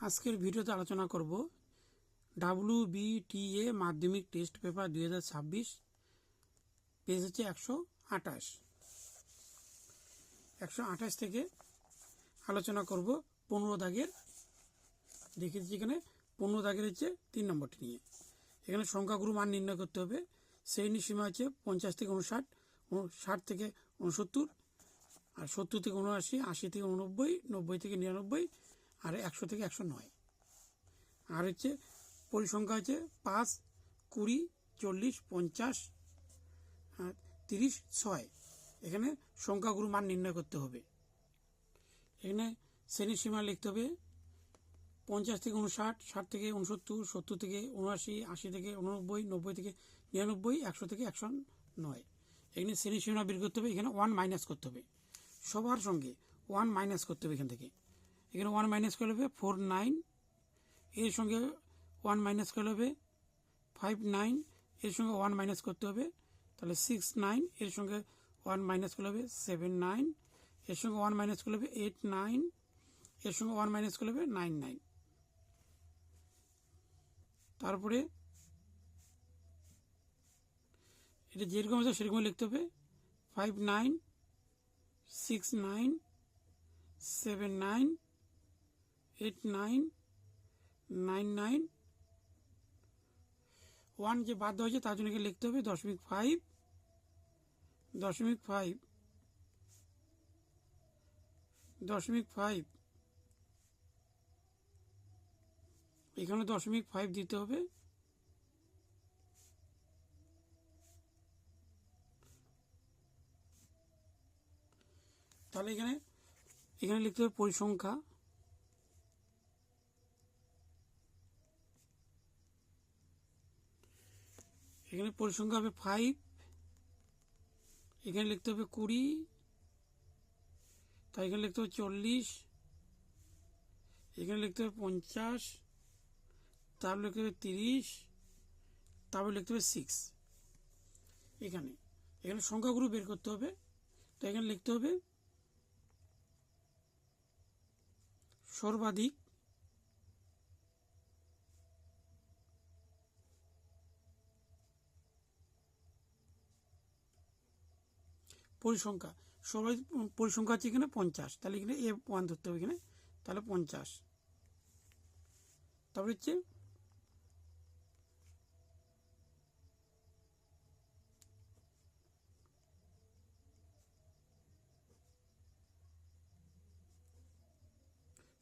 আজকের ভিডিওতে আলোচনা করব W BTA Madhyamik test paper দুই হাজার ছাব্বিশ, পেজ হচ্ছে একশো আঠাশ। একশো আঠাশ থেকে আলোচনা করব পনেরো দাগের। দেখেছি এখানে পনেরো দাগের হচ্ছে তিন নম্বরটি নিয়ে। এখানে সংখ্যাগুরু মান নির্ণয় করতে হবে। শ্রেণি সীমা হচ্ছে পঞ্চাশ থেকে উনষাট ষাট থেকে উনসত্তর আর সত্তর থেকে উনআশি আশি থেকে উননব্বই নব্বই থেকে নিরানব্বই আর একশো থেকে একশো নয়। আর হচ্ছে পরিসংখ্যা হচ্ছে পাঁচ, কুড়ি, চল্লিশ, পঞ্চাশ তিরিশ, ছয়। এখানে সংখ্যাগুরু মান নির্ণয় করতে হবে। এখানে শ্রেণির সীমা লিখতে হবে পঞ্চাশ থেকে উনষাট, ষাট থেকে উনসত্তর, সত্তর থেকে উনআশি, আশি থেকে উননব্বই, নব্বই থেকে নিরানব্বই, একশো থেকে একশো নয়। এখানে শ্রেণির সীমা বের করতে হবে, এখানে ওয়ান মাইনাস করতে হবে। সবার সঙ্গে ওয়ান মাইনাস করতে হবে এখান থেকে। এখানে ওয়ান মাইনাস করলে হবে ফোর নাইন এর সঙ্গে ওয়ান মাইনাস করলে হবে ফাইভ নাইন এর সঙ্গে ওয়ান মাইনাস করতে হবে, তাহলে সিক্স নাইন এর সঙ্গে ওয়ান মাইনাস করলে হবে সেভেন নাইন এর সঙ্গে ওয়ান মাইনাস করলে হবে এইট নাইন এর সঙ্গে ওয়ান মাইনাস করলে হবে নাইন নাইন তারপরে এটা যেরকম আছে সেরকম লিখতে হবে five nine six nine seven nine eight nine nine nine one যে বাদ হয়েছে, তার জন্য লিখতে হবে? দশমিক ফাইভ দশমিক ফাইভ দশমিক ফাইভ এখানে দশমিক ফাইভ দিতে হবে। তাহলে এখানে এখানে লিখতে হবে পরিসংখ্যা। এখানে পরিসংখ্যা হবে ফাইভ এখানে লিখতে হবে কুড়ি, তাই এখানে লিখতে হবে চল্লিশ, এখানে লিখতে হবে পঞ্চাশ তারপর লিখতে হবে তিরিশ, তারপর লিখতে হবে সিক্স এখানে এখানে সংখ্যাগুলো বের করতে হবে তো এখানে লিখতে হবে সর্বাধিক পরিসংখ্যা। সবাই পরিসংখ্যা হচ্ছে এখানে পঞ্চাশ। তাহলে এখানে এ ওয়ান ধরতে হবে এখানে। তাহলে পঞ্চাশ। তারপরে হচ্ছে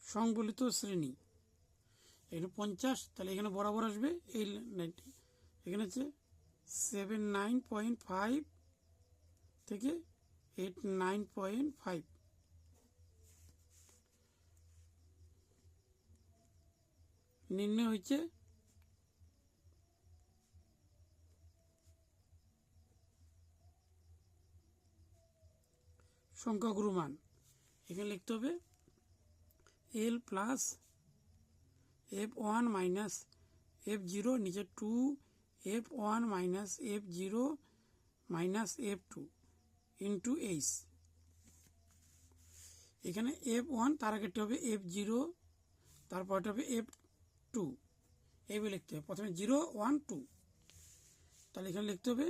সংবলিত শ্রেণি। এখানে পঞ্চাশ, তাহলে এখানে বরাবর আসবে এই লাইনটি এখানে হচ্ছে সেভেন নাইন পয়েন্ট ফাইভ থেকে এইট নাইন পয়েন্ট ফাইভ নির্ণয় হচ্ছে সংখ্যাগুরু মান। এখানে লিখতে হবে L plus F one minus F zero নিচে two F one minus F zero minus F two into H এখানে এফ ওয়ান তার আগেরটা হবে এফ জিরো তারপরটা হবে এফ টু এইভাবে লিখতে হবে। প্রথমে জিরো ওয়ান টু তাহলে এখানে লিখতে হবে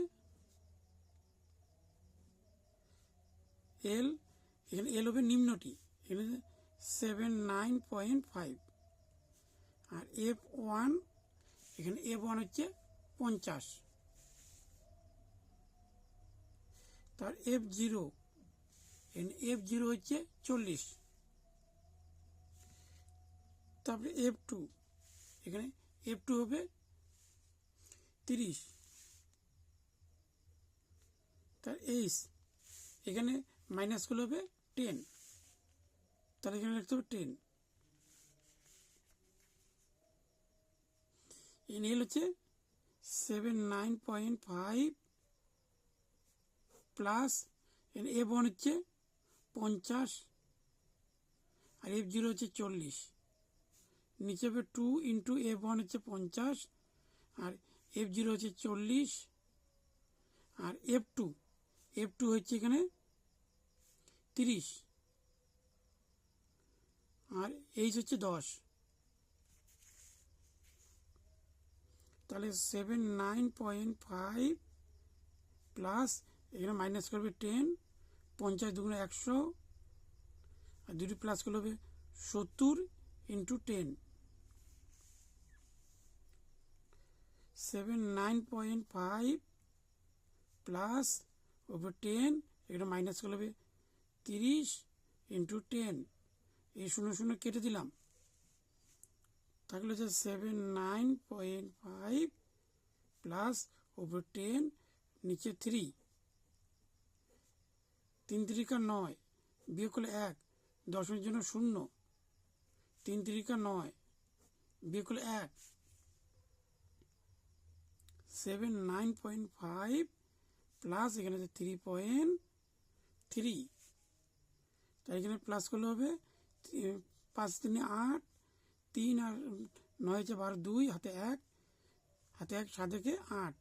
এল এখানে এল হবে নিম্নটি। এখানে সেভেন নাইন পয়েন্ট ফাইভ আর এফ ওয়ান এখানে এফ ওয়ান হচ্ছে পঞ্চাশ। তার এফ জিরো এফ জিরো হচ্ছে চল্লিশ। তারপরে এফ টু এখানে এফ টু হবে তিরিশ। তার এইচ এখানে মাইনাসগুলো হবে টেন তাহলে এখানে লিখতে হবে টেন এন এল হচ্ছে seven nine point five plus F one হচ্ছে পঞ্চাশ আর এফ জিরো হচ্ছে চল্লিশ। নিচে হবে টু ইন্টু এ ওয়ান হচ্ছে পঞ্চাশ আর এফ জিরো হচ্ছে চল্লিশ আর এফ টু এফ টু হচ্ছে এখানে তিরিশ আর এইচ হচ্ছে দশ। তাহলে seven nine point five plus এখানে মাইনাস করবে টেন পঞ্চাশ দুগুণে একশো, আর দুটি প্লাস করলে হবে সত্তর into ten seven nine point five plus ওপর টেন এখানে মাইনাস করলে হবে তিরিশ ইন্টু টেন এই শূন্য শূন্য কেটে দিলাম। থাকলে হচ্ছে seven nine point five plus ওপর টেন নিচে থ্রি তিন তিরিকা নয়, বিয়োগ করলে এক দশমের জন্য শূন্য। তিন তিরিকা নয়, বিয়োগ করলে এক। Seven nine point five plus এখানে আছে থ্রি পয়েন্ট থ্রি। তাই এখানে প্লাস করলে হবে পাঁচ তিনে আট, তিন আর নয় হচ্ছে বারো দুই, হাতে এক হাতে এক সাত থেকে আট।